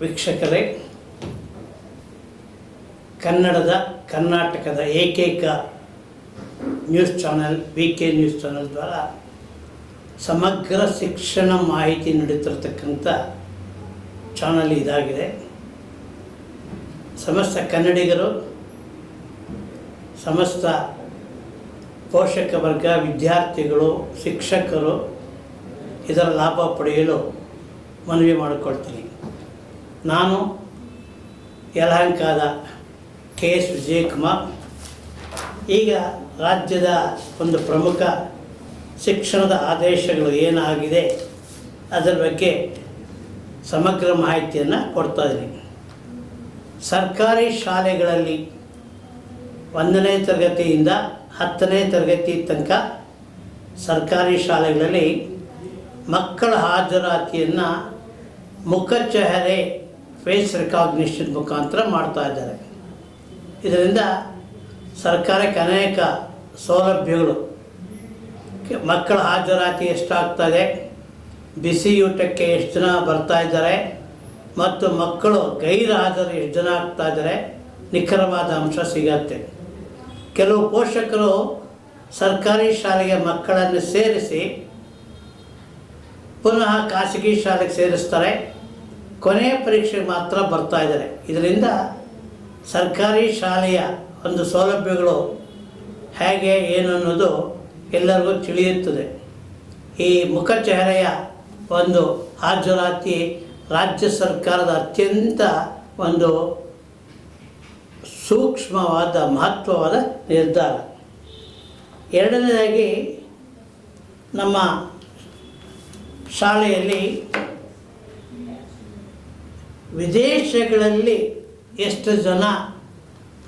ವೀಕ್ಷಕರೇ, ಕನ್ನಡದ ಕರ್ನಾಟಕದ ಏಕೈಕ news channel, V K news channel ದ್ವಾರ ಸಮಗ್ರ ಶಿಕ್ಷಣ ಮಾಹಿತಿ ನೀಡುತ್ತಿರತಕ್ಕಂಥ ಚಾನಲ್ ಇದಾಗಿದೆ. ಸಮಸ್ತ ಕನ್ನಡಿಗರು, ಸಮಸ್ತ ಪೋಷಕ ವರ್ಗ, ವಿದ್ಯಾರ್ಥಿಗಳು, ಶಿಕ್ಷಕರು ಇದರ ಲಾಭ ಪಡೆಯಲು ಮನವಿ ಮಾಡಿಕೊಳ್ತೀನಿ. ನಾನು ಯಲಹಂಕಾದ ಕೆ ಎಸ್ ವಿಜಯಕುಮಾರ್. ಈಗ ರಾಜ್ಯದ ಒಂದು ಪ್ರಮುಖ ಶಿಕ್ಷಣದ ಆದೇಶಗಳು ಏನಾಗಿದೆ, ಅದರ ಬಗ್ಗೆ ಸಮಗ್ರ ಮಾಹಿತಿಯನ್ನು ಕೊಡ್ತಾ ಇದ್ದೀನಿ. ಸರ್ಕಾರಿ ಶಾಲೆಗಳಲ್ಲಿ ಒಂದನೇ ತರಗತಿಯಿಂದ ಹತ್ತನೇ ತರಗತಿ ತನಕ ಸರ್ಕಾರಿ ಶಾಲೆಗಳಲ್ಲಿ ಮಕ್ಕಳ ಹಾಜರಾತಿಯನ್ನು ಮುಖಚಹರೆ ಫೇಸ್ ರೆಕಾಗ್ನಿಷನ್ ಮುಖಾಂತರ ಮಾಡ್ತಾ ಇದ್ದಾರೆ. ಇದರಿಂದ ಸರ್ಕಾರಕ್ಕೆ ಅನೇಕ ಸೌಲಭ್ಯಗಳು, ಮಕ್ಕಳ ಹಾಜರಾತಿ ಎಷ್ಟಾಗ್ತದೆ ಬಿಸಿ ಊಟಕ್ಕೆ ಎಷ್ಟು ಜನ ಬರ್ತಾ ಇದ್ದಾರೆ, ಮತ್ತು ಮಕ್ಕಳು ಗೈರು ಹಾಜರು ಎಷ್ಟು ಜನ ಆಗ್ತಾ ಇದ್ದಾರೆ, ನಿಖರವಾದ ಅಂಶ ಸಿಗತ್ತೆ. ಕೆಲವು ಪೋಷಕರು ಸರ್ಕಾರಿ ಶಾಲೆಗೆ ಮಕ್ಕಳನ್ನು ಸೇರಿಸಿ ಪುನಃ ಖಾಸಗಿ ಶಾಲೆಗೆ ಸೇರಿಸ್ತಾರೆ. ಕೊನೆಯ ಪರೀಕ್ಷೆಗೆ ಮಾತ್ರ ಬರ್ತಾ ಇದ್ದಾರೆ. ಇದರಿಂದ ಸರ್ಕಾರಿ ಶಾಲೆಯ ಒಂದು ಸೌಲಭ್ಯಗಳು ಹೇಗೆ, ಏನು ಅನ್ನೋದು ಎಲ್ಲರಿಗೂ ತಿಳಿಯುತ್ತದೆ. ಈ ಮುಖಚಹರೆಯ ಒಂದು ಹಾಜರಾತಿ ರಾಜ್ಯ ಸರ್ಕಾರದ ಅತ್ಯಂತ ಒಂದು ಸೂಕ್ಷ್ಮವಾದ, ಮಹತ್ವವಾದ ನಿರ್ಧಾರ. ಎರಡನೇದಾಗಿ ನಮ್ಮ ಶಾಲೆಯಲ್ಲಿ ವಿದೇಶಗಳಲ್ಲಿ ಎಷ್ಟು ಜನ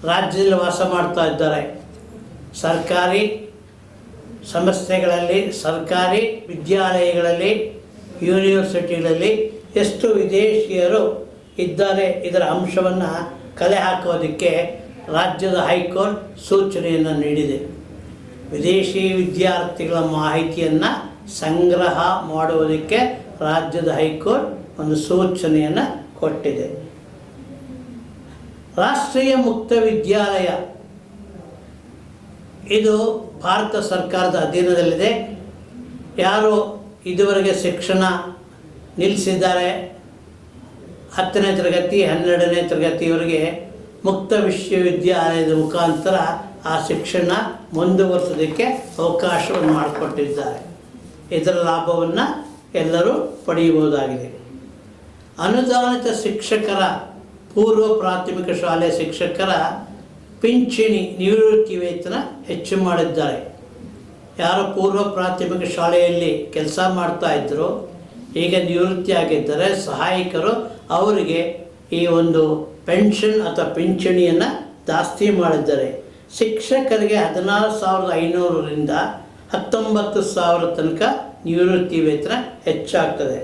ರಾಜ್ಯದಲ್ಲಿ ವಾಸ ಮಾಡ್ತಾ ಇದ್ದಾರೆ? ಸರ್ಕಾರಿ ಸಂಸ್ಥೆಗಳಲ್ಲಿ, ಸರ್ಕಾರಿ ವಿದ್ಯಾಲಯಗಳಲ್ಲಿ, ಯೂನಿವರ್ಸಿಟಿಗಳಲ್ಲಿ ಎಷ್ಟು ವಿದೇಶಿಯರು ಇದ್ದಾರೆ ಇದರ ಅಂಶವನ್ನು ಕಲೆ ಹಾಕೋದಕ್ಕೆ ರಾಜ್ಯದ ಹೈಕೋರ್ಟ್ ಸೂಚನೆಯನ್ನು ನೀಡಿದೆ. ವಿದೇಶಿ ವಿದ್ಯಾರ್ಥಿಗಳ ಮಾಹಿತಿಯನ್ನು ಸಂಗ್ರಹ ಮಾಡುವುದಕ್ಕೆ ರಾಜ್ಯದ ಹೈಕೋರ್ಟ್ ಒಂದು ಸೂಚನೆಯನ್ನು ಕೊಟ್ಟಿದೆ. ರಾಷ್ಟ್ರೀಯ ಮುಕ್ತ ವಿದ್ಯಾಲಯ. ಇದು ಭಾರತ ಸರ್ಕಾರದ ಅಧೀನದಲ್ಲಿದೆ. ಯಾರು ಇದುವರೆಗೆ ಶಿಕ್ಷಣ ನಿಲ್ಲಿಸಿದ್ದಾರೆ. ಹತ್ತನೇ ತರಗತಿ, ಹನ್ನೆರಡನೇ ತರಗತಿಯವರೆಗೆ ಮುಕ್ತ ವಿಶ್ವವಿದ್ಯಾಲಯದ ಮುಖಾಂತರ ಆ ಶಿಕ್ಷಣ ಮುಂದುವರಿಸೋದಕ್ಕೆ ಅವಕಾಶವನ್ನು ಮಾಡಿಕೊಟ್ಟಿದ್ದಾರೆ. ಇದರ ಲಾಭವನ್ನು ಎಲ್ಲರೂ ಪಡೆಯಬಹುದಾಗಿದೆ. ಅನುದಾನಿತ ಶಿಕ್ಷಕರ, ಪೂರ್ವ ಪ್ರಾಥಮಿಕ ಶಾಲೆ ಶಿಕ್ಷಕರ ಪಿಂಚಣಿ ನಿವೃತ್ತಿ ವೇತನ ಹೆಚ್ಚು ಮಾಡಿದ್ದಾರೆ. ಯಾರು ಪೂರ್ವ ಪ್ರಾಥಮಿಕ ಶಾಲೆಯಲ್ಲಿ ಕೆಲಸ ಮಾಡ್ತಾ ಇದ್ದರು ಈಗ ನಿವೃತ್ತಿ ಆಗಿದ್ದರೆ ಸಹಾಯಕರು ಅವರಿಗೆ ಈ ಒಂದು ಪೆನ್ಷನ್ ಅಥವಾ ಪಿಂಚಣಿಯನ್ನು ಜಾಸ್ತಿ ಮಾಡಿದ್ದಾರೆ. ಶಿಕ್ಷಕರಿಗೆ ಹದಿನಾರು ಸಾವಿರದ ಐನೂರರಿಂದ ಹತ್ತೊಂಬತ್ತು ಸಾವಿರ ತನಕ ನಿವೃತ್ತಿ ವೇತನ ಹೆಚ್ಚಾಗ್ತದೆ.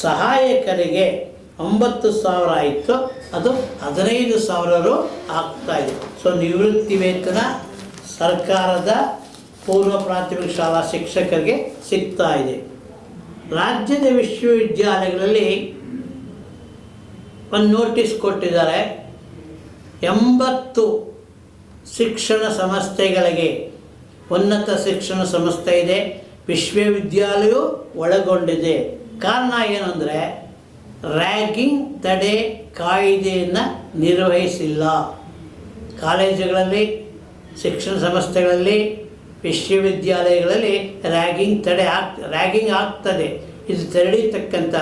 ಸಹಾಯಕರಿಗೆ ಒಂಬತ್ತು ಸಾವಿರ ಆಯಿತು. ಅದು ಹದಿನೈದು ಸಾವಿರ ಆಗ್ತಾ ಇದೆ. ಸೊ ನಿವೃತ್ತಿ ವೇತನ ಸರ್ಕಾರದ ಪೂರ್ವ ಪ್ರಾಥಮಿಕ ಶಾಲಾ ಶಿಕ್ಷಕರಿಗೆ ಸಿಗ್ತಾ ಇದೆ. ರಾಜ್ಯದ ವಿಶ್ವವಿದ್ಯಾಲಯಗಳಲ್ಲಿ ಒಂದು ನೋಟಿಸ್ ಕೊಟ್ಟಿದ್ದಾರೆ. ಎಂಬತ್ತು ಶಿಕ್ಷಣ ಸಂಸ್ಥೆಗಳಿಗೆ ಉನ್ನತ ಶಿಕ್ಷಣ ಸಂಸ್ಥೆ ಇದೆ. ವಿಶ್ವವಿದ್ಯಾಲಯವು ಒಳಗೊಂಡಿದೆ. ಕಾರಣ ಏನಂದರೆ ರ್ಯಾಗಿಂಗ್ ತಡೆ ಕಾಯ್ದೆಯನ್ನು ನಿರ್ವಹಿಸಿಲ್ಲ. ಕಾಲೇಜುಗಳಲ್ಲಿ, ಶಿಕ್ಷಣ ಸಂಸ್ಥೆಗಳಲ್ಲಿ, ವಿಶ್ವವಿದ್ಯಾಲಯಗಳಲ್ಲಿ ರ್ಯಾಗಿಂಗ್ ತಡೆ ಆಗ್ ರ್ಯಾಗಿಂಗ್ ಆಗ್ತದೆ. ಇದು ತೆರಳಿತಕ್ಕಂಥ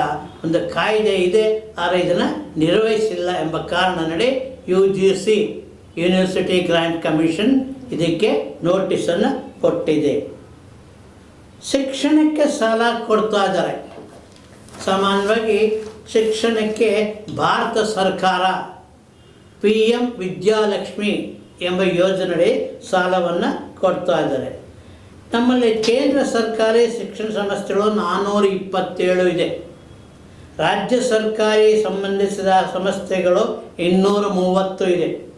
ಒಂದು ಕಾಯ್ದೆ ಇದೆ. ಆದರೆ ಇದನ್ನು ನಿರ್ವಹಿಸಿಲ್ಲ ಎಂಬ ಕಾರಣ ನಡೆ U G C university grant commission, ಇದಕ್ಕೆ ನೋಟಿಸನ್ನು ಕೊಟ್ಟಿದೆ. ಶಿಕ್ಷಣಕ್ಕೆ ಸಾಲ ಕೊಡ್ತಾ ಇದ್ದಾರೆ. ಸಾಮಾನ್ಯವಾಗಿ ಶಿಕ್ಷಣಕ್ಕೆ ಭಾರತ ಸರ್ಕಾರ ಪಿ ಎಂ ವಿದ್ಯಾಲಕ್ಷ್ಮಿ ಎಂಬ ಯೋಜನೆಯಡಿ ಸಾಲವನ್ನು ಕೊಡ್ತಾ ಇದ್ದಾರೆ. ನಮ್ಮಲ್ಲಿ ಕೇಂದ್ರ ಸರ್ಕಾರಿ ಶಿಕ್ಷಣ ಸಂಸ್ಥೆಗಳು ನಾನ್ನೂರ ಇಪ್ಪತ್ತೇಳು ಇದೆ. ರಾಜ್ಯ ಸರ್ಕಾರಿ ಸಂಬಂಧಿಸಿದ ಸಂಸ್ಥೆಗಳು ಇನ್ನೂರ ಮೂವತ್ತು ಇದೆ.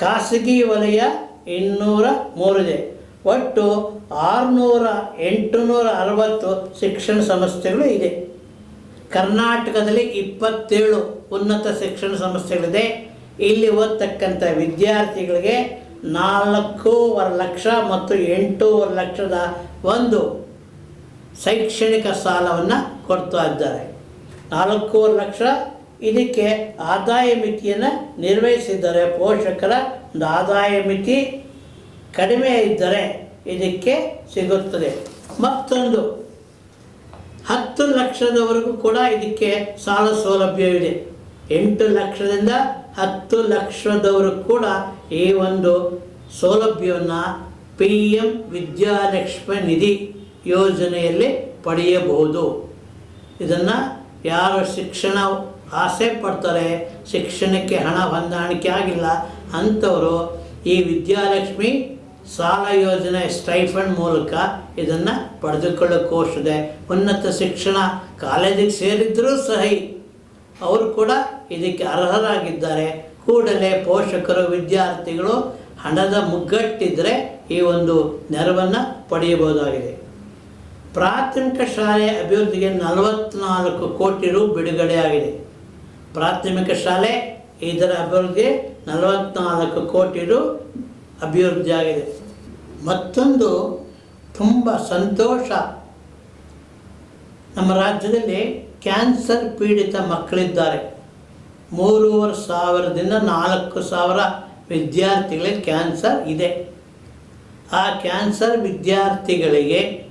ಖಾಸಗಿ ವಲಯ ಇನ್ನೂರ ಮೂರಿದೆ ಒಟ್ಟು ಆರುನೂರ ಎಂಟುನೂರ ಅರವತ್ತು ಶಿಕ್ಷಣ ಸಂಸ್ಥೆಗಳು ಇದೆ. ಕರ್ನಾಟಕದಲ್ಲಿ ಇಪ್ಪತ್ತೇಳು ಉನ್ನತ ಶಿಕ್ಷಣ ಸಂಸ್ಥೆಗಳಿದೆ. ಇಲ್ಲಿ ಓದ್ತಕ್ಕಂಥ ವಿದ್ಯಾರ್ಥಿಗಳಿಗೆ ನಾಲ್ಕೂವರೆ ಲಕ್ಷ ಮತ್ತು ಎಂಟೂವರೆ ಲಕ್ಷದ ಒಂದು ಶೈಕ್ಷಣಿಕ ಸಾಲವನ್ನು ಕೊಡ್ತಾ ಇದ್ದಾರೆ. ನಾಲ್ಕೂವರೆ ಲಕ್ಷ ಇದಕ್ಕೆ ಆದಾಯ ಮಿತಿಯನ್ನು ನಿರ್ವಹಿಸಿದ್ದಾರೆ ಪೋಷಕರ ಒಂದು ಆದಾಯ ಮಿತಿ ಕಡಿಮೆ ಇದ್ದರೆ ಇದಕ್ಕೆ ಸಿಗುತ್ತದೆ. ಮತ್ತೊಂದು ಹತ್ತು ಲಕ್ಷದವರೆಗೂ ಕೂಡ ಇದಕ್ಕೆ ಸಾಲ ಸೌಲಭ್ಯವಿದೆ ಎಂಟು ಲಕ್ಷದಿಂದ ಹತ್ತು ಲಕ್ಷದವರು ಕೂಡ ಈ ಒಂದು ಸೌಲಭ್ಯವನ್ನು ಪಿ ಎಂ ವಿದ್ಯಾಲಕ್ಷ್ಮಿ ನಿಧಿ ಯೋಜನೆಯಲ್ಲಿ ಪಡೆಯಬಹುದು. ಇದನ್ನು ಯಾರು ಶಿಕ್ಷಣ ಆಸೆ ಪಡ್ತಾರೆ, ಶಿಕ್ಷಣಕ್ಕೆ ಹಣ ಹೊಂದಾಣಿಕೆ ಆಗಿಲ್ಲ, ಅಂಥವರು ಈ ವಿದ್ಯಾಲಕ್ಷ್ಮಿ ಸಾಲ ಯೋಜನೆ ಸ್ಟೈಫಂಡ್ ಮೂಲಕ ಇದನ್ನು ಪಡೆದುಕೊಳ್ಳೋಕ್ಕೋಸ್ಕರ ಉನ್ನತ ಶಿಕ್ಷಣ ಕಾಲೇಜಿಗೆ ಸೇರಿದ್ದರೂ ಸಹಿ. ಅವರು ಕೂಡ ಇದಕ್ಕೆ ಅರ್ಹರಾಗಿದ್ದಾರೆ. ಕೂಡಲೇ ಪೋಷಕರು, ವಿದ್ಯಾರ್ಥಿಗಳು ಹಣದ ಮುಗ್ಗಟ್ಟಿದ್ದರೆ ಈ ಒಂದು ನೆರವನ್ನು ಪಡೆಯಬಹುದಾಗಿದೆ. ಪ್ರಾಥಮಿಕ ಶಾಲೆ ಅಭಿವೃದ್ಧಿಗೆ ನಲವತ್ನಾಲ್ಕು ಕೋಟಿ ರು ಬಿಡುಗಡೆಯಾಗಿದೆ. ಪ್ರಾಥಮಿಕ ಶಾಲೆ ಇದರ ಅಭಿವೃದ್ಧಿ ನಲವತ್ನಾಲ್ಕು ಕೋಟಿ ರು ಅಭಿವೃದ್ಧಿಯಾಗಿದೆ ಮತ್ತೊಂದು ತುಂಬ ಸಂತೋಷ. ನಮ್ಮ ರಾಜ್ಯದಲ್ಲಿ ಕ್ಯಾನ್ಸರ್ ಪೀಡಿತ ಮಕ್ಕಳಿದ್ದಾರೆ. ಮೂರುವರೆ ಸಾವಿರದಿಂದ ನಾಲ್ಕು ಸಾವಿರ ವಿದ್ಯಾರ್ಥಿಗಳಿಗೆ ಕ್ಯಾನ್ಸರ್ ಇದೆ. ಆ ಕ್ಯಾನ್ಸರ್ ವಿದ್ಯಾರ್ಥಿಗಳಿಗೆ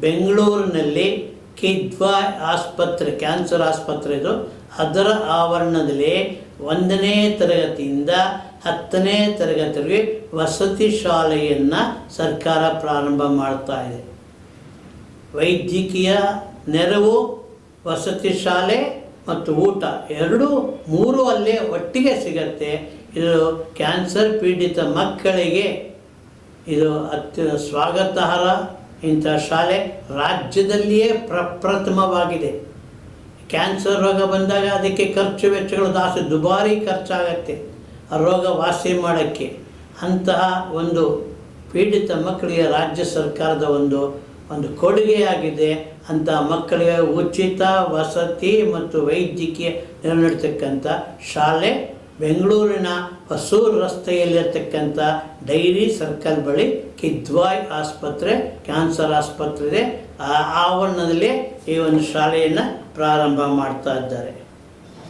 ಬೆಂಗಳೂರಿನಲ್ಲಿ ಕಿದ್ವಾ ಆಸ್ಪತ್ರೆ, ಕ್ಯಾನ್ಸರ್ ಆಸ್ಪತ್ರೆ ಇದು. ಅದರ ಆವರಣದಲ್ಲಿ ಒಂದನೇ ತರಗತಿಯಿಂದ ಹತ್ತನೇ ತರಗತಿಗೆ ವಸತಿ ಶಾಲೆಯನ್ನು ಸರ್ಕಾರ ಪ್ರಾರಂಭ ಮಾಡ್ತಾ ಇದೆ. ವೈದ್ಯಕೀಯ ನೆರವು, ವಸತಿ ಶಾಲೆ ಮತ್ತು ಊಟ ಎರಡೂ ಮೂರು ಅಲ್ಲೇ ಒಟ್ಟಿಗೆ ಸಿಗತ್ತೆ. ಇದು ಕ್ಯಾನ್ಸರ್ ಪೀಡಿತ ಮಕ್ಕಳಿಗೆ ಇದು ಅತ್ಯ ಸ್ವಾಗತಾರ್ಹ. ಇಂಥ ಶಾಲೆ ರಾಜ್ಯದಲ್ಲಿಯೇ ಪ್ರಪ್ರಥಮವಾಗಿದೆ ಕ್ಯಾನ್ಸರ್ ರೋಗ ಬಂದಾಗ ಅದಕ್ಕೆ ಖರ್ಚು ವೆಚ್ಚಗಳು ಜಾಸ್ತಿ ದುಬಾರಿ ಖರ್ಚಾಗತ್ತೆ. ರೋಗ ವಾಸಿ ಮಾಡೋಕ್ಕೆ ಅಂತಹ ಒಂದು ಪೀಡಿತ ಮಕ್ಕಳಿಗೆ ರಾಜ್ಯ ಸರ್ಕಾರದ ಒಂದು ಒಂದು ಕೊಡುಗೆಯಾಗಿದೆ. ಅಂತ ಮಕ್ಕಳಿಗೆ ಉಚಿತ ವಸತಿ ಮತ್ತು ವೈದ್ಯಕೀಯ ನೆರವಿಡ್ತಕ್ಕಂಥ ಶಾಲೆ, ಬೆಂಗಳೂರಿನ ಹೊಸೂರು ರಸ್ತೆಯಲ್ಲಿರ್ತಕ್ಕಂಥ ಡೈರಿ ಸರ್ಕಲ್ ಬಳಿ ಕಿದ್ವಾಯ್ ಆಸ್ಪತ್ರೆ, ಕ್ಯಾನ್ಸರ್ ಆಸ್ಪತ್ರೆ ಇದೆ. ಆ ಆವರಣದಲ್ಲಿ ಈ ಒಂದು ಶಾಲೆಯನ್ನು ಪ್ರಾರಂಭ ಮಾಡ್ತಾ ಇದ್ದಾರೆ.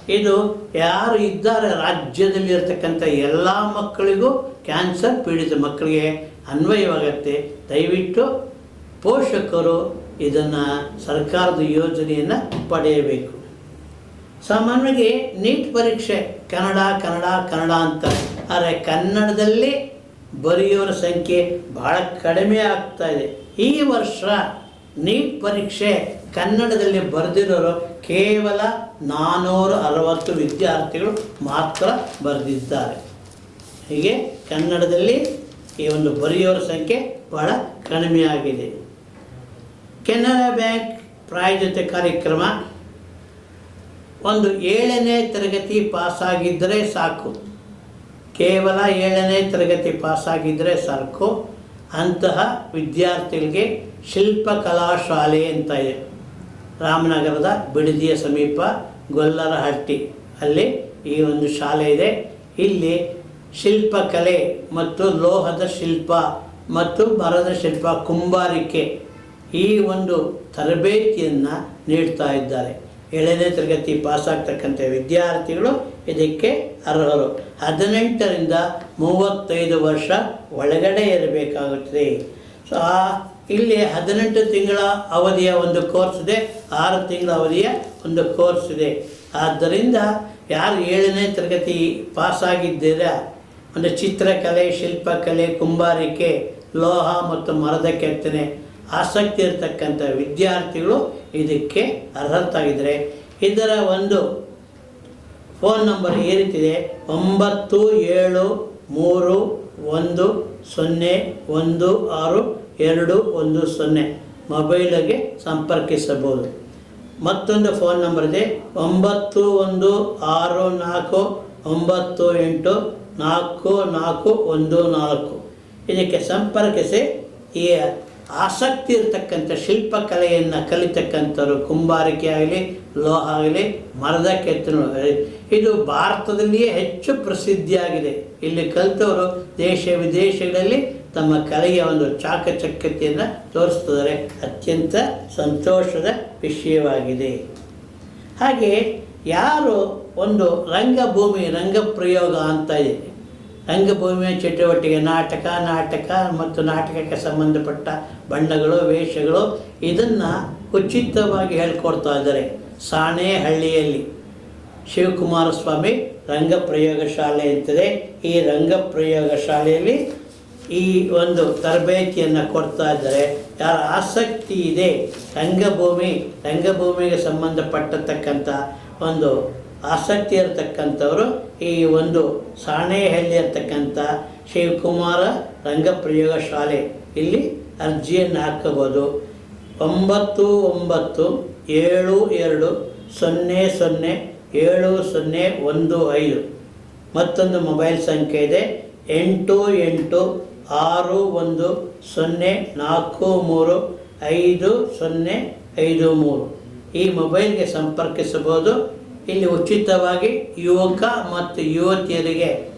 ಇದು ಯಾರು ಇದ್ದಾರೆ ರಾಜ್ಯದಲ್ಲಿ ಇರತಕ್ಕಂಥ ಎಲ್ಲ ಮಕ್ಕಳಿಗೂ ಕ್ಯಾನ್ಸರ್ ಪೀಡಿತ ಮಕ್ಕಳಿಗೆ ಅನ್ವಯವಾಗತ್ತೆ. ದಯವಿಟ್ಟು ಪೋಷಕರು ಇದನ್ನು ಸರ್ಕಾರದ ಯೋಜನೆಯನ್ನು ಪಡೆಯಬೇಕು. ಸಾಮಾನ್ಯವಾಗಿ ನೀಟ್ ಪರೀಕ್ಷೆ, ಕನ್ನಡ ಕನ್ನಡ ಕನ್ನಡ ಅಂತ. ಆದರೆ ಕನ್ನಡದಲ್ಲಿ ಬರೆಯೋರ ಸಂಖ್ಯೆ ಭಾಳ ಕಡಿಮೆ ಆಗ್ತಾ ಇದೆ. ಈ ವರ್ಷ ನೀಟ್ ಪರೀಕ್ಷೆ ಕನ್ನಡದಲ್ಲಿ ಬರೆದಿರೋರು ಕೇವಲ ನಾನ್ನೂರ ಅರವತ್ತು ವಿದ್ಯಾರ್ಥಿಗಳು ಮಾತ್ರ ಬರೆದಿದ್ದಾರೆ. ಹೀಗೆ ಕನ್ನಡದಲ್ಲಿ ಈ ಒಂದು ಬರೆಯೋರ ಸಂಖ್ಯೆ ಬಹಳ ಕಡಿಮೆಯಾಗಿದೆ ಕೆನರಾ ಬ್ಯಾಂಕ್ ಪ್ರಾಯೋಜಿತ ಕಾರ್ಯಕ್ರಮ ಒಂದು ಏಳನೇ ತರಗತಿ ಪಾಸಾಗಿದ್ದರೆ ಸಾಕು. ಕೇವಲ ಏಳನೇ ತರಗತಿ ಪಾಸಾಗಿದ್ದರೆ ಸಾಕು. ಅಂತಹ ವಿದ್ಯಾರ್ಥಿಗಳಿಗೆ ಶಿಲ್ಪಕಲಾ ಶಾಲೆ ಅಂತ ಇದೆ ರಾಮನಗರದ ಬಿಡದಿಯ ಸಮೀಪ ಗೊಲ್ಲರಹಟ್ಟಿ ಅಲ್ಲಿ ಈ ಒಂದು ಶಾಲೆ ಇದೆ. ಇಲ್ಲಿ ಶಿಲ್ಪಕಲೆ ಮತ್ತು ಲೋಹದ ಶಿಲ್ಪ ಮತ್ತು ಮರದ ಶಿಲ್ಪ ಕುಂಬಾರಿಕೆ ಈ ಒಂದು ತರಬೇತಿಯನ್ನು ನೀಡ್ತಾ ಇದ್ದಾರೆ. ಏಳನೇ ತರಗತಿ ಪಾಸಾಗ್ತಕ್ಕಂಥ ವಿದ್ಯಾರ್ಥಿಗಳು ಇದಕ್ಕೆ ಅರ್ಹರು. ಹದಿನೆಂಟರಿಂದ ಮೂವತ್ತೈದು ವರ್ಷ ಒಳಗಡೆ ಇರಬೇಕಾಗುತ್ತದೆ. ಸೊ ಆ ಇಲ್ಲಿ ಹದಿನೆಂಟು ತಿಂಗಳ ಅವಧಿಯ ಒಂದು ಕೋರ್ಸ್ ಇದೆ, ಆರು ತಿಂಗಳ ಅವಧಿಯ ಒಂದು ಕೋರ್ಸ್ ಇದೆ. ಆದ್ದರಿಂದ ಯಾರು ಏಳನೇ ತರಗತಿ ಪಾಸಾಗಿದ್ದೀರಾ ಒಂದು ಚಿತ್ರಕಲೆ, ಶಿಲ್ಪಕಲೆ, ಕುಂಬಾರಿಕೆ, ಲೋಹ ಮತ್ತು ಮರದ ಕೆತ್ತನೆ, ಆಸಕ್ತಿ ಇರತಕ್ಕಂಥ ವಿದ್ಯಾರ್ಥಿಗಳು ಇದಕ್ಕೆ ಅರ್ಹತಾಗಿದ್ದರೆ ಇದರ ಒಂದು ಫೋನ್ ನಂಬರ್ ಈ ರೀತಿದೆ, ಒಂಬತ್ತು ಏಳು ಮೂರು ಒಂದು ಸೊನ್ನೆ ಒಂದು ಆರು ಎರಡು ಒಂದು ಸೊನ್ನೆ ಮೊಬೈಲಿಗೆ ಸಂಪರ್ಕಿಸಬಹುದು. ಮತ್ತೊಂದು ಫೋನ್ ನಂಬರ್ ಇದೆ, ಒಂಬತ್ತು ಒಂದು ಆರು ನಾಲ್ಕು ಒಂಬತ್ತು ಎಂಟು ನಾಲ್ಕು ನಾಲ್ಕು ಒಂದು ನಾಲ್ಕು. ಇದಕ್ಕೆ ಸಂಪರ್ಕಿಸಿ, ಈ ಆಸಕ್ತಿ ಇರತಕ್ಕಂಥ ಶಿಲ್ಪಕಲೆಯನ್ನು ಕಲಿತಕ್ಕಂಥವ್ರು ಕುಂಬಾರಿಕೆ ಆಗಲಿ, ಲೋಹ ಆಗಲಿ, ಮರದ ಕೆತ್ತನೆ ಇದು ಭಾರತದಲ್ಲಿಯೇ ಹೆಚ್ಚು ಪ್ರಸಿದ್ಧಿಯಾಗಿದೆ. ಇಲ್ಲಿ ಕಲಿತವರು ದೇಶ ವಿದೇಶಗಳಲ್ಲಿ ತಮ್ಮ ಕಲೆಯ ಒಂದು ಚಾಕಚಕ್ಯತೆಯನ್ನು ತೋರಿಸ್ತಿದ್ದಾರೆ. ಅತ್ಯಂತ ಸಂತೋಷದ ವಿಷಯವಾಗಿದೆ. ಹಾಗೆ ಯಾರು ಒಂದು ರಂಗಭೂಮಿ, ರಂಗಪ್ರಯೋಗ ಅಂತ ಇದೆ. ರಂಗಭೂಮಿಯ ಚಟುವಟಿಕೆ, ನಾಟಕ ನಾಟಕ ಮತ್ತು ನಾಟಕಕ್ಕೆ ಸಂಬಂಧಪಟ್ಟ ಬಣ್ಣಗಳು, ವೇಷಗಳು ಇದನ್ನು ಉಚಿತವಾಗಿ ಹೇಳ್ಕೊಡ್ತಾ ಇದ್ದಾರೆ. ಸಾಣೇಹಳ್ಳಿಯಲ್ಲಿ ಶಿವಕುಮಾರ ಸ್ವಾಮಿ ರಂಗಪ್ರಯೋಗ ಶಾಲೆ ಅಂತಿದೆ. ಈ ರಂಗಪ್ರಯೋಗ ಶಾಲೆಯಲ್ಲಿ ಈ ಒಂದು ತರಬೇತಿಯನ್ನು ಕೊಡ್ತಾ ಇದ್ದಾರೆ. ಯಾರ ಆಸಕ್ತಿ ಇದೆ ರಂಗಭೂಮಿ, ರಂಗಭೂಮಿಗೆ ಸಂಬಂಧಪಟ್ಟತಕ್ಕಂಥ ಒಂದು ಆಸಕ್ತಿ ಇರತಕ್ಕಂಥವರು ಈ ಒಂದು ಸಾಣೇಹಳ್ಳಿ ಇರ್ತಕ್ಕಂಥ ಶಿವಕುಮಾರ ರಂಗಪ್ರಯೋಗ ಶಾಲೆ. ಇಲ್ಲಿ ಅರ್ಜಿಯನ್ನು ಹಾಕಬಹುದು. ಒಂಬತ್ತು ಒಂಬತ್ತು ಏಳು ಎರಡು ಸೊನ್ನೆ ಸೊನ್ನೆ ಏಳು ಸೊನ್ನೆ ಒಂದು ಐದು. ಮತ್ತೊಂದು ಮೊಬೈಲ್ ಸಂಖ್ಯೆ ಇದೆ. ಎಂಟು ಎಂಟು ಆರು ಒಂದು ಸೊನ್ನೆ ನಾಲ್ಕು ಮೂರು ಐದು ಸೊನ್ನೆ ಐದು ಮೂರು. ಈ ಮೊಬೈಲ್ಗೆ ಸಂಪರ್ಕಿಸಬಹುದು. ಇಲ್ಲಿ ಉಚಿತವಾಗಿ ಯುವಕ ಮತ್ತು ಯುವತಿಯರಿಗೆ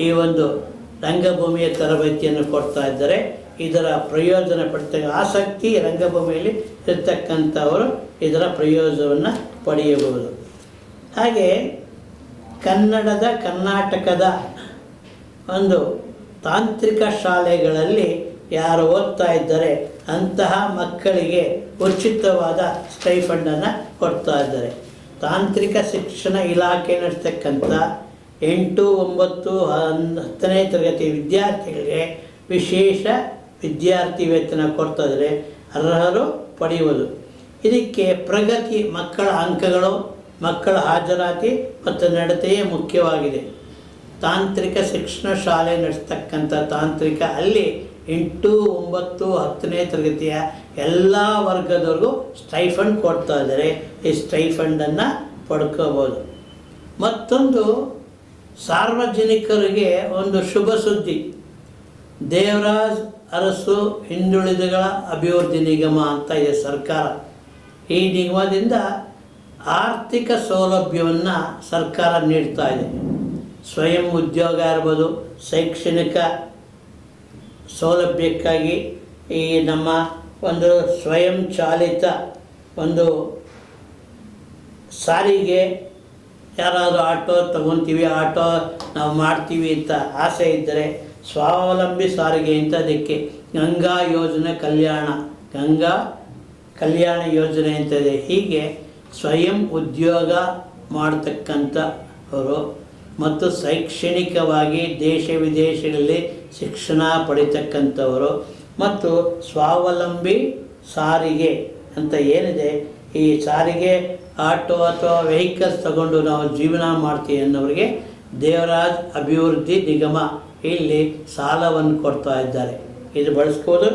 ಈ ಒಂದು ರಂಗಭೂಮಿಯ ತರಬೇತಿಯನ್ನು ಕೊಡ್ತಾ ಇದ್ದಾರೆ. ಇದರ ಪ್ರಯೋಜನ ಪಡ್ತ ಆಸಕ್ತಿ ರಂಗಭೂಮಿಯಲ್ಲಿ ಇರ್ತಕ್ಕಂಥವರು ಇದರ ಪ್ರಯೋಜನವನ್ನು ಪಡೆಯಬಹುದು. ಹಾಗೆ ಕನ್ನಡದ ಕರ್ನಾಟಕದ ಒಂದು ತಾಂತ್ರಿಕ ಶಾಲೆಗಳಲ್ಲಿ ಯಾರು ಓದ್ತಾ ಇದ್ದಾರೆ, ಅಂತಹ ಮಕ್ಕಳಿಗೆ ಉಚಿತವಾದ ಸ್ಟೈಫಂಡನ್ನು ಕೊಡ್ತಾ ಇದ್ದಾರೆ. ತಾಂತ್ರಿಕ ಶಿಕ್ಷಣ ಇಲಾಖೆ ನಡೆಸ್ತಕ್ಕಂಥ ಎಂಟು, ಒಂಬತ್ತು ಹತ್ತನೇ ತರಗತಿ ವಿದ್ಯಾರ್ಥಿಗಳಿಗೆ ವಿಶೇಷ ವಿದ್ಯಾರ್ಥಿ ವೇತನ ಕೊಡ್ತಾ ಇದ್ದಾರೆ. ಅರ್ಹರು ಪಡೆಯುವುದು. ಇದಕ್ಕೆ ಪ್ರಗತಿ ಮಕ್ಕಳ ಅಂಕಗಳು, ಮಕ್ಕಳ ಹಾಜರಾತಿ ಮತ್ತು ನಡತೆಯೇ ಮುಖ್ಯವಾಗಿದೆ. ತಾಂತ್ರಿಕ ಶಿಕ್ಷಣ ಶಾಲೆ ನಡೆಸ್ತಕ್ಕಂಥ ತಾಂತ್ರಿಕ ಅಲ್ಲಿ ಎಂಟು, ಒಂಬತ್ತು, ಹತ್ತನೇ ತರಗತಿಯ ಎಲ್ಲ ವರ್ಗದವ್ರಿಗೂ ಸ್ಟೈಫಂಡ್ ಕೊಡ್ತಾ ಇದ್ದಾರೆ. ಈ ಸ್ಟೈಫಂಡನ್ನು ಪಡ್ಕೋಬೋದು. ಮತ್ತೊಂದು, ಸಾರ್ವಜನಿಕರಿಗೆ ಒಂದು ಶುಭ ಸುದ್ದಿ. ದೇವರಾಜ್ ಅರಸು ಹಿಂದುಳಿದಗಳ ಅಭಿವೃದ್ಧಿ ನಿಗಮ ಅಂತ ಇದೆ ಸರ್ಕಾರ. ಈ ನಿಗಮದಿಂದ ಆರ್ಥಿಕ ಸೌಲಭ್ಯವನ್ನು ಸರ್ಕಾರ ನೀಡ್ತಾ ಇದೆ. ಸ್ವಯಂ ಉದ್ಯೋಗ ಇರ್ಬೋದು ಶೈಕ್ಷಣಿಕ ಸೌಲಭ್ಯಕ್ಕಾಗಿ ಈ ನಮ್ಮ ಒಂದು ಸ್ವಯಂ ಚಾಲಿತ ಒಂದು ಸಾರಿಗೆ ಯಾರಾದರೂ ಆಟೋ ತಗೊತೀವಿ ಆಟೋ ನಾವು ಮಾಡ್ತೀವಿ ಅಂತ ಆಸೆ ಇದ್ದರೆ ಸ್ವಾವಲಂಬಿ ಸಾರಿಗೆ ಅಂತ ಅದಕ್ಕೆ ಗಂಗಾ ಯೋಜನೆ ಕಲ್ಯಾಣ. ಗಂಗಾ ಕಲ್ಯಾಣ ಯೋಜನೆ ಅಂತ ಇದೆ. ಹೀಗೆ ಸ್ವಯಂ ಉದ್ಯೋಗ ಮಾಡ್ತಕ್ಕಂಥವರು ಮತ್ತು ಶೈಕ್ಷಣಿಕವಾಗಿ ದೇಶ ವಿದೇಶಗಳಲ್ಲಿ ಶಿಕ್ಷಣ ಪಡಿತಕ್ಕಂಥವರು. ಮತ್ತು ಸ್ವಾವಲಂಬಿ ಸಾರಿಗೆ ಅಂತ ಏನಿದೆ, ಈ ಸಾರಿಗೆ ಆಟೋ ಅಥವಾ ವೆಹಿಕಲ್ಸ್ ತಗೊಂಡು ನಾವು ಜೀವನ ಮಾಡ್ತೀವಿ ಅನ್ನೋರಿಗೆ ದೇವರಾಜ್ ಅಭಿವೃದ್ಧಿ ನಿಗಮ ಇಲ್ಲಿ ಸಾಲವನ್ನು ಕೊಡ್ತಾ ಇದ್ದಾರೆ. ಇದು ಬಳಸ್ಬೋದು.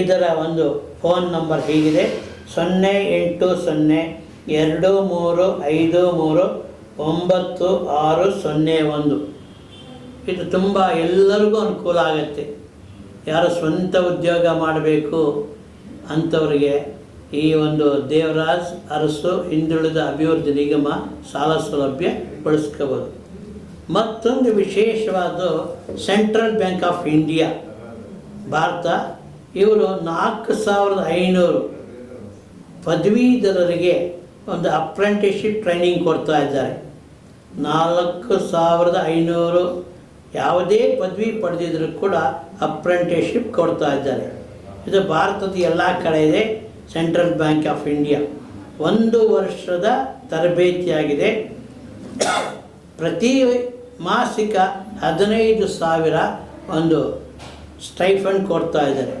ಇದರ ಒಂದು ಫೋನ್ ನಂಬರ್ ಹೀಗಿದೆ. ಸೊನ್ನೆ ಎಂಟು ಸೊನ್ನೆ ಎರಡು ಮೂರು ಐದು ಮೂರು ಒಂಬತ್ತು ಆರು ಸೊನ್ನೆ ಒಂದು. ಇದು ತುಂಬ ಎಲ್ಲರಿಗೂ ಅನುಕೂಲ ಆಗುತ್ತೆ. ಯಾರು ಸ್ವಂತ ಉದ್ಯೋಗ ಮಾಡಬೇಕು ಅಂಥವ್ರಿಗೆ ಈ ಒಂದು ದೇವರಾಜ್ ಅರಸು ಹಿಂದುಳಿದ ಅಭಿವೃದ್ಧಿ ನಿಗಮ ಸಾಲ ಸೌಲಭ್ಯ ಬಳಸ್ಕೋಬೋದು. ಮತ್ತೊಂದು ವಿಶೇಷವಾದ central bank of India. Bharat, ಇವರು ನಾಲ್ಕು ಸಾವಿರದ ಐನೂರು ಪದವೀಧರರಿಗೆ ಒಂದು ಅಪ್ರೆಂಟಿಸ್ಶಿಪ್ ಟ್ರೈನಿಂಗ್ ಕೊಡ್ತಾ ಇದ್ದಾರೆ. ನಾಲ್ಕು ಸಾವಿರದ ಐನೂರು ಯಾವುದೇ ಪದವಿ ಪಡೆದಿದ್ರೂ ಕೂಡ ಅಪ್ರೆಂಟಿಸ್ಶಿಪ್ ಕೊಡ್ತಾ ಇದ್ದಾರೆ. ಇದು ಭಾರತದ ಎಲ್ಲ ಕಡೆ ಇದೆ ಸೆಂಟ್ರಲ್ ಬ್ಯಾಂಕ್ ಆಫ್ ಇಂಡಿಯಾ ಒಂದು ವರ್ಷದ ತರಬೇತಿಯಾಗಿದೆ. ಪ್ರತಿ ಮಾಸಿಕ ಹದಿನೈದು ಸಾವಿರ ಒಂದು ಸ್ಟೈಫಂಡ್ ಕೊಡ್ತಾ ಇದ್ದಾರೆ.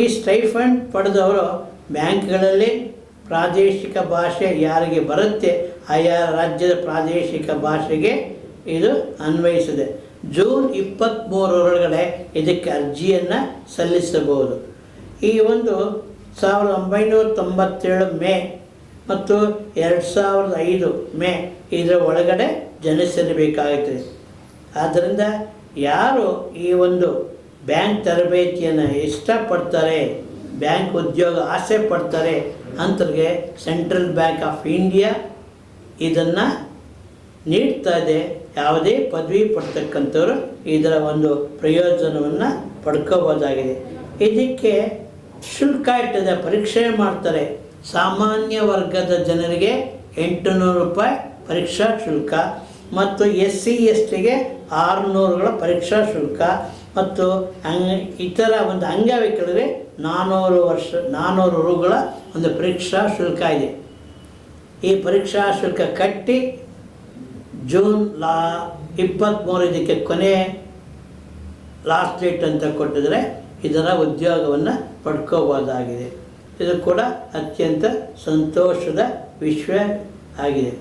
ಈ ಸ್ಟೈಫಂಡ್ ಪಡೆದವರು ಬ್ಯಾಂಕ್ಗಳಲ್ಲಿ ಪ್ರಾದೇಶಿಕ ಭಾಷೆ ಯಾರಿಗೆ ಬರುತ್ತೆ, ಆಯಾ ರಾಜ್ಯದ ಪ್ರಾದೇಶಿಕ ಭಾಷೆಗೆ ಇದು ಅನ್ವಯಿಸಿದೆ ಜೂನ್ ಇಪ್ಪತ್ತ್ಮೂರರೊಳಗಡೆ ಇದಕ್ಕೆ ಅರ್ಜಿಯನ್ನು ಸಲ್ಲಿಸಬಹುದು. ಈ ಒಂದು ಸಾವಿರದ ಒಂಬೈನೂರ ತೊಂಬತ್ತೇಳು ಮೇ ಮತ್ತು ಎರಡು ಸಾವಿರದ ಐದು ಮೇ ಇದರ ಒಳಗಡೆ ಜನಿಸಿರಬೇಕಾಗುತ್ತದೆ ಆದ್ದರಿಂದ ಯಾರು ಈ ಒಂದು ಬ್ಯಾಂಕ್ ತರಬೇತಿಯನ್ನು ಇಷ್ಟಪಡ್ತಾರೆ, ಬ್ಯಾಂಕ್ ಉದ್ಯೋಗ ಆಸೆ ಪಡ್ತಾರೆ ಅಂಥವ್ರಿಗೆ ಸೆಂಟ್ರಲ್ ಬ್ಯಾಂಕ್ ಆಫ್ ಇಂಡಿಯಾ ಇದನ್ನು ನೀಡ್ತಾ ಇದೆ. ಯಾವುದೇ ಪದವಿ ಪಡ್ತಕ್ಕಂಥವ್ರು ಇದರ ಒಂದು ಪ್ರಯೋಜನವನ್ನು ಪಡ್ಕೋಬೋದಾಗಿದೆ. ಇದಕ್ಕೆ ಶುಲ್ಕ ಇಟ್ಟದೆ ಪರೀಕ್ಷೆ ಮಾಡ್ತಾರೆ. ಸಾಮಾನ್ಯ ವರ್ಗದ ಜನರಿಗೆ ಎಂಟುನೂರು ರೂಪಾಯಿ ಪರೀಕ್ಷಾ ಶುಲ್ಕ ಮತ್ತು ಎಸ್ ಸಿ ಎಸ್ ಟಿಗೆ ಆರುನೂರುಗಳ ಪರೀಕ್ಷಾ ಶುಲ್ಕ. ಮತ್ತು ಅಂಗ ಇತರ ಒಂದು ಅಂಗವಿಕಲರಿಗೆ ನಾನ್ನೂರು ವರ್ಷ ನಾನ್ನೂರು ರುಗಳ ಒಂದು ಪರೀಕ್ಷಾ ಶುಲ್ಕ ಇದೆ. ಈ ಪರೀಕ್ಷಾ ಶುಲ್ಕ ಕಟ್ಟಿ ಜೂನ್ ಲಾ ಇಪ್ಪತ್ತ್ಮೂರು ಇದಕ್ಕೆ ಕೊನೆ ಲಾಸ್ಟ್ ಡೇಟ್ ಅಂತ ಕೊಟ್ಟಿದ್ರೆ ಇದರ ಉದ್ಯೋಗವನ್ನು ಪಡ್ಕೋಬೋದಾಗಿದೆ. ಇದು ಕೂಡ ಅತ್ಯಂತ ಸಂತೋಷದ ವಿಷಯ ಆಗಿದೆ.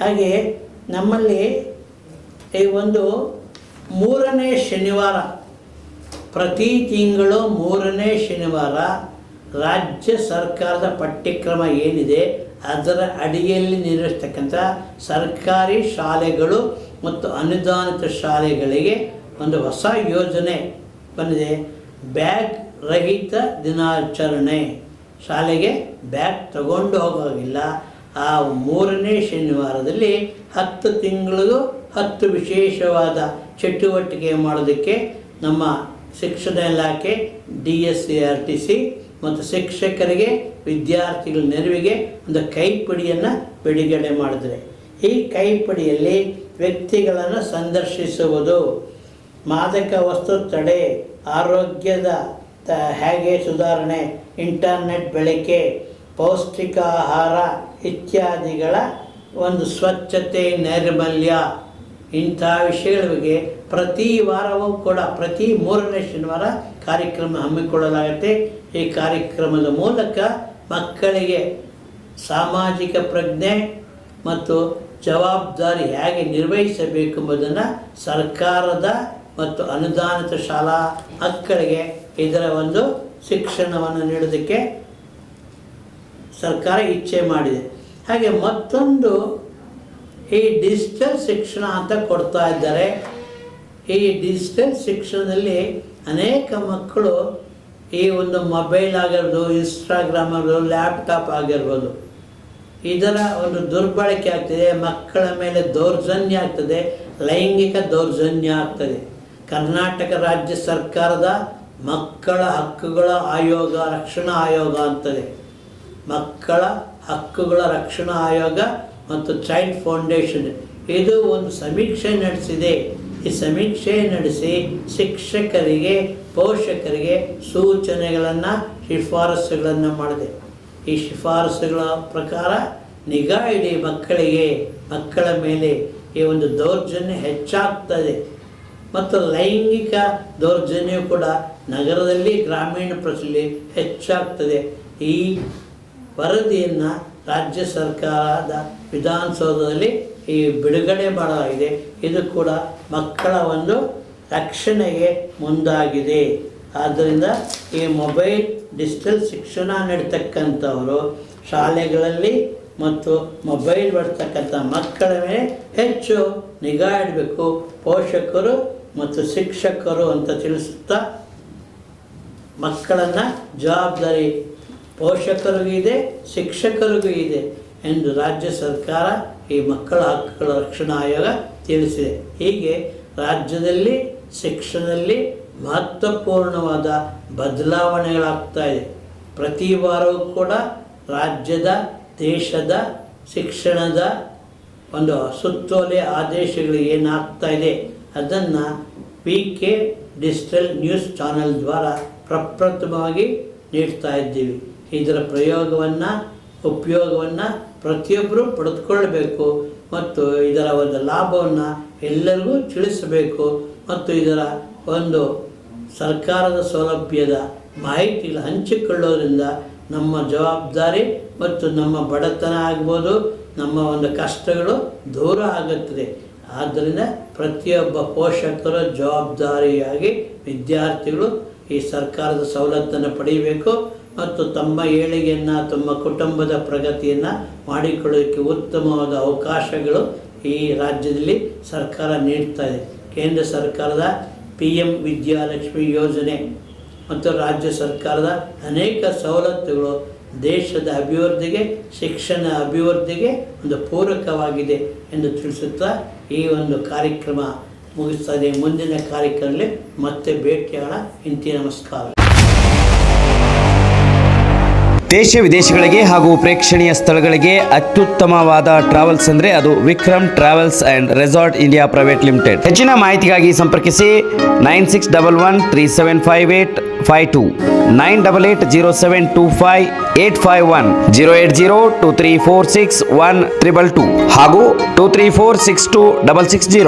ಹಾಗೆಯೇ ನಮ್ಮಲ್ಲಿ ಈ ಒಂದು ಮೂರನೇ ಶನಿವಾರ ಪ್ರತಿ ತಿಂಗಳು ಮೂರನೇ ಶನಿವಾರ ರಾಜ್ಯ ಸರ್ಕಾರದ ಪಠ್ಯಕ್ರಮ ಏನಿದೆ, ಅದರ ಅಡಿಯಲ್ಲಿ ನಿರ್ವಹಿಸ್ತಕ್ಕಂಥ ಸರ್ಕಾರಿ ಶಾಲೆಗಳು ಮತ್ತು ಅನುದಾನಿತ ಶಾಲೆಗಳಿಗೆ ಒಂದು ಹೊಸ ಯೋಜನೆ ಬಂದಿದೆ. ಬ್ಯಾಗ್ ರಹಿತ ದಿನಾಚರಣೆ. ಶಾಲೆಗೆ ಬ್ಯಾಗ್ ತಗೊಂಡು ಹೋಗೋಗಿಲ್ಲ ಆ ಮೂರನೇ ಶನಿವಾರದಲ್ಲಿ ಹತ್ತು ತಿಂಗಳಿಗೂ ಹತ್ತು ವಿಶೇಷವಾದ ಚಟುವಟಿಕೆ ಮಾಡೋದಕ್ಕೆ ನಮ್ಮ ಶಿಕ್ಷಣ ಇಲಾಖೆ D S C R T C ಮತ್ತು ಶಿಕ್ಷಕರಿಗೆ, ವಿದ್ಯಾರ್ಥಿಗಳ ನೆರವಿಗೆ ಒಂದು ಕೈಪಿಡಿಯನ್ನು ಬಿಡುಗಡೆ ಮಾಡಿದರೆ. ಈ ಕೈಪಿಡಿಯಲ್ಲಿ ವ್ಯಕ್ತಿಗಳನ್ನು ಸಂದರ್ಶಿಸುವುದು. ಮಾದಕ ವಸ್ತು ತಡೆ, ಆರೋಗ್ಯದ ತ, ಹೇಗೆ ಸುಧಾರಣೆ, ಇಂಟರ್ನೆಟ್ ಬಳಕೆ ಪೌಷ್ಟಿಕ ಆಹಾರ ಇತ್ಯಾದಿಗಳ ಒಂದು ಸ್ವಚ್ಛತೆ, ನೈರ್ಮಲ್ಯ ಇಂಥ ವಿಷಯಗಳ ಬಗ್ಗೆ ಪ್ರತಿ ವಾರವೂ ಕೂಡ, ಪ್ರತಿ ಮೂರನೇ ಶನಿವಾರ ಕಾರ್ಯಕ್ರಮ ಹಮ್ಮಿಕೊಳ್ಳಲಾಗುತ್ತೆ. ಈ ಕಾರ್ಯಕ್ರಮದ ಮೂಲಕ ಮಕ್ಕಳಿಗೆ ಸಾಮಾಜಿಕ ಪ್ರಜ್ಞೆ ಮತ್ತು ಜವಾಬ್ದಾರಿ ಹೇಗೆ ನಿರ್ವಹಿಸಬೇಕು ಎಂಬುದನ್ನು ಸರ್ಕಾರದ ಮತ್ತು ಅನುದಾನಿತ ಶಾಲಾ ಮಕ್ಕಳಿಗೆ ಇದರ ಒಂದು ಶಿಕ್ಷಣವನ್ನು ನೀಡೋದಕ್ಕೆ ಸರ್ಕಾರ ಇಚ್ಛೆ ಮಾಡಿದೆ. ಹಾಗೆ ಮತ್ತೊಂದು ಈ ಡಿಜಿಟಲ್ ಶಿಕ್ಷಣ ಅಂತ ಕೊಡ್ತಾ ಇದ್ದಾರೆ. ಈ ಡಿಜಿಟಲ್ ಶಿಕ್ಷಣದಲ್ಲಿ ಅನೇಕ ಮಕ್ಕಳು ಈ ಒಂದು ಮೊಬೈಲ್ ಆಗಿರ್ಬೋದು ಇನ್ಸ್ಟಾಗ್ರಾಮ್ ಆಗಿರ್ಬೋದು ಲ್ಯಾಪ್ಟಾಪ್ ಆಗಿರ್ಬೋದು. ಇದರ ಒಂದು ದುರ್ಬಳಕೆ ಆಗ್ತದೆ, ಮಕ್ಕಳ ಮೇಲೆ ದೌರ್ಜನ್ಯ ಆಗ್ತದೆ, ಲೈಂಗಿಕ ದೌರ್ಜನ್ಯ ಆಗ್ತದೆ. ಕರ್ನಾಟಕ ರಾಜ್ಯ ಸರ್ಕಾರದ ಮಕ್ಕಳ ಹಕ್ಕುಗಳ ಆಯೋಗ, ರಕ್ಷಣಾ ಆಯೋಗ ಅಂತದೆ. ಮಕ್ಕಳ ಹಕ್ಕುಗಳ ರಕ್ಷಣಾ ಆಯೋಗ ಮತ್ತು ಚೈಲ್ಡ್ ಫೌಂಡೇಶನ್ ಇದು ಒಂದು ಸಮೀಕ್ಷೆ ನಡೆಸಿದೆ. ಈ ಸಮೀಕ್ಷೆ ನಡೆಸಿ ಶಿಕ್ಷಕರಿಗೆ, ಪೋಷಕರಿಗೆ ಸೂಚನೆಗಳನ್ನು, ಶಿಫಾರಸುಗಳನ್ನು ಮಾಡಿದೆ. ಈ ಶಿಫಾರಸುಗಳ ಪ್ರಕಾರ ನಿಗಾ ಇಡಿ ಮಕ್ಕಳಿಗೆ, ಮಕ್ಕಳ ಮೇಲೆ ಈ ಒಂದು ದೌರ್ಜನ್ಯ ಹೆಚ್ಚಾಗ್ತದೆ. ಮತ್ತು ಲೈಂಗಿಕ ದೌರ್ಜನ್ಯ ಕೂಡ ನಗರದಲ್ಲಿ, ಗ್ರಾಮೀಣ ಪ್ರದೇಶದಲ್ಲಿ ಹೆಚ್ಚಾಗ್ತದೆ. ಈ ವರದಿಯನ್ನು ರಾಜ್ಯ ಸರ್ಕಾರದ ವಿಧಾನಸೌಧದಲ್ಲಿ ಈ ಬಿಡುಗಡೆ ಮಾಡಲಾಗಿದೆ. ಇದು ಕೂಡ ಮಕ್ಕಳ ಒಂದು ರಕ್ಷಣೆಗೆ ಮುಂದಾಗಿದೆ. ಆದ್ದರಿಂದ ಈ ಮೊಬೈಲ್ ಡಿಜಿಟಲ್ ಶಿಕ್ಷಣ ನೀಡ್ತಕ್ಕಂಥವರು ಶಾಲೆಗಳಲ್ಲಿ ಮತ್ತು ಮೊಬೈಲ್ ಬರ್ತಕ್ಕಂಥ ಮಕ್ಕಳ ಮೇಲೆ ಹೆಚ್ಚು ನಿಗಾ ಇಡಬೇಕು. ಪೋಷಕರು ಮತ್ತು ಶಿಕ್ಷಕರು ಅಂತ ತಿಳಿಸುತ್ತಾ ಮಕ್ಕಳನ್ನು ಜವಾಬ್ದಾರಿ ಪೋಷಕರಿಗೂ ಇದೆ, ಶಿಕ್ಷಕರಿಗೂ ಇದೆ. ಎಂದು ರಾಜ್ಯ ಸರ್ಕಾರ ಈ ಮಕ್ಕಳ ಹಕ್ಕುಗಳ ರಕ್ಷಣಾ ಆಯೋಗ ತಿಳಿಸಿದೆ. ಹೀಗೆ ರಾಜ್ಯದಲ್ಲಿ, ಶಿಕ್ಷಣದಲ್ಲಿ ಮಹತ್ವಪೂರ್ಣವಾದ ಬದಲಾವಣೆಗಳಾಗ್ತಾ ಇದೆ. ಪ್ರತಿ ವಾರವೂ ಕೂಡ ರಾಜ್ಯದ, ದೇಶದ, ಶಿಕ್ಷಣದ ಒಂದು ಸುತ್ತೋಲೆ ಆದೇಶಗಳು ಏನಾಗ್ತಾ ಇದೆ ಅದನ್ನು P K digital news channel ದ್ವಾರ ಪ್ರಪ್ರಥಮವಾಗಿ ನೀಡ್ತಾ ಇದ್ದೀವಿ. ಇದರ ಪ್ರಯೋಗವನ್ನು, ಉಪಯೋಗವನ್ನು ಪ್ರತಿಯೊಬ್ಬರೂ ಪಡೆದುಕೊಳ್ಳಬೇಕು ಮತ್ತು ಇದರ ಒಂದು ಲಾಭವನ್ನು ಎಲ್ಲರಿಗೂ ತಿಳಿಸಬೇಕು ಮತ್ತು ಇದರ ಒಂದು ಸರ್ಕಾರದ ಸೌಲಭ್ಯದ ಮಾಹಿತಿ ಹಂಚಿಕೊಳ್ಳೋದ್ರಿಂದ ನಮ್ಮ ಜವಾಬ್ದಾರಿ ಮತ್ತು ನಮ್ಮ ಬಡತನ ಆಗ್ಬೋದು, ನಮ್ಮ ಒಂದು ಕಷ್ಟಗಳು ದೂರ ಆಗುತ್ತದೆ. ಆದ್ದರಿಂದ ಪ್ರತಿಯೊಬ್ಬ ಪೋಷಕರು ಜವಾಬ್ದಾರಿಯಾಗಿ ವಿದ್ಯಾರ್ಥಿಗಳು ಈ ಸರ್ಕಾರದ ಸವಲತ್ತನ್ನು ಪಡೆಯಬೇಕು ಮತ್ತು ತಮ್ಮ ಏಳಿಗೆಯನ್ನು, ತಮ್ಮ ಕುಟುಂಬದ ಪ್ರಗತಿಯನ್ನು ಮಾಡಿಕೊಳ್ಳೋಕ್ಕೆ ಉತ್ತಮವಾದ ಅವಕಾಶಗಳು ಈ ರಾಜ್ಯದಲ್ಲಿ ಸರ್ಕಾರ ನೀಡ್ತಾ ಇದೆ. ಕೇಂದ್ರ ಸರ್ಕಾರದ ಪಿ ಎಂ ವಿದ್ಯಾಲಕ್ಷ್ಮಿ ಯೋಜನೆ ಮತ್ತು ರಾಜ್ಯ ಸರ್ಕಾರದ ಅನೇಕ ಸವಲತ್ತುಗಳು ದೇಶದ ಅಭಿವೃದ್ಧಿಗೆ, ಶಿಕ್ಷಣ ಅಭಿವೃದ್ಧಿಗೆ ಒಂದು ಪೂರಕವಾಗಿದೆ ಎಂದು ತಿಳಿಸುತ್ತಾ ಈ ಒಂದು ಕಾರ್ಯಕ್ರಮ ಮುಗಿಸ್ತದೆ ಮುಂದಿನ ಕಾರ್ಯಕ್ರಮದಲ್ಲಿ ಮತ್ತೆ ಭೇಟಿಯಾಗೋಣ. ಇಂತಿ ನಮಸ್ಕಾರ. ದೇಶ ವಿದೇಶಗಳಿಗೆ ಹಾಗೂ ಪ್ರೇಕ್ಷಣೀಯ ಸ್ಥಳಗಳಿಗೆ ಅತ್ಯುತ್ತಮವಾದ ಟ್ರಾವೆಲ್ಸ್ ಅಂದರೆ ಅದು Vikram travels and resort India private limited. ಹೆಚ್ಚಿನ ಮಾಹಿತಿಗಾಗಿ ಸಂಪರ್ಕಿಸಿ nine six double one three seven five eight five two, nine double eight zero seven two five eight five one zero eight zero two three four six one triple two ಹಾಗೂ two three four six two double six zero.